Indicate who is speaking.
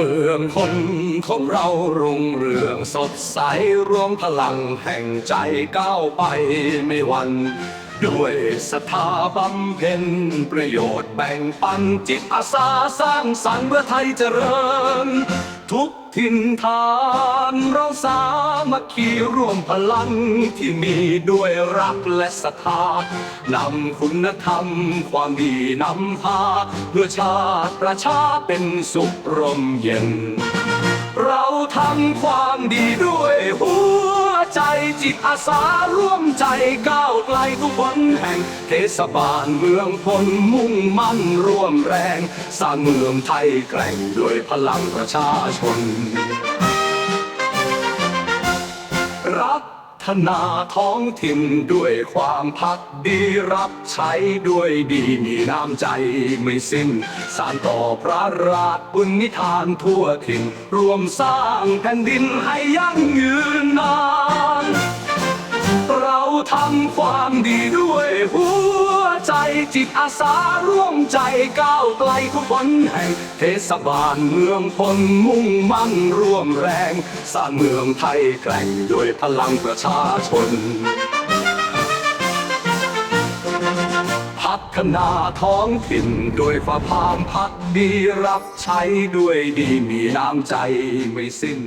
Speaker 1: เมืองคนของเรารุ่งเรืองสดใสรวมพลังแห่งใจก้าวไปไม่หวันด้วยศรัทธาบำเพ็ญประโยชน์แบ่งปันจิตอาสาสร้างสรรค์เพื่อไทยเจริญ ทุกถิ่นฐานเราสามัคคีร่วมพลังที่มีด้วยรักและศรัทธานำคุณธรรมความดีนำพาเพื่อชาติประชาเป็นสุขร่มเย็น เราทำความดีด้วยหัว ใจจิตอาสาร่วมใจก้าวไกลทุกคนแห่ง เทศบาลเมืองพลมุ่งมั่นร่วมแรง สร้างเมืองไทยแกร่งด้วยพลังประชาชน รัฒนาท้องถิ่นด้วยความพักดีรับใช้ด้วยดีมีน้ำใจไม่สิ้น สารต่อพระราชบุญนิทานทั่วถิ่นรวมสร้างแผ่นดินให้ยั่งยืนนานเรา ทำความดีด้วยหัวใจจิตอาสาร่วมใจก้าวไกลทุกคนแห่งเทศบาลเมืองพลมุ่งมั่นร่วมแรง สร้างเมืองไทยแกร่งด้วยพลังประชาชน พัฒนาท้องถิ่นด้วยฝ่าพามพักดีรับใช้ด้วยดีมีน้ำใจไม่สิ้น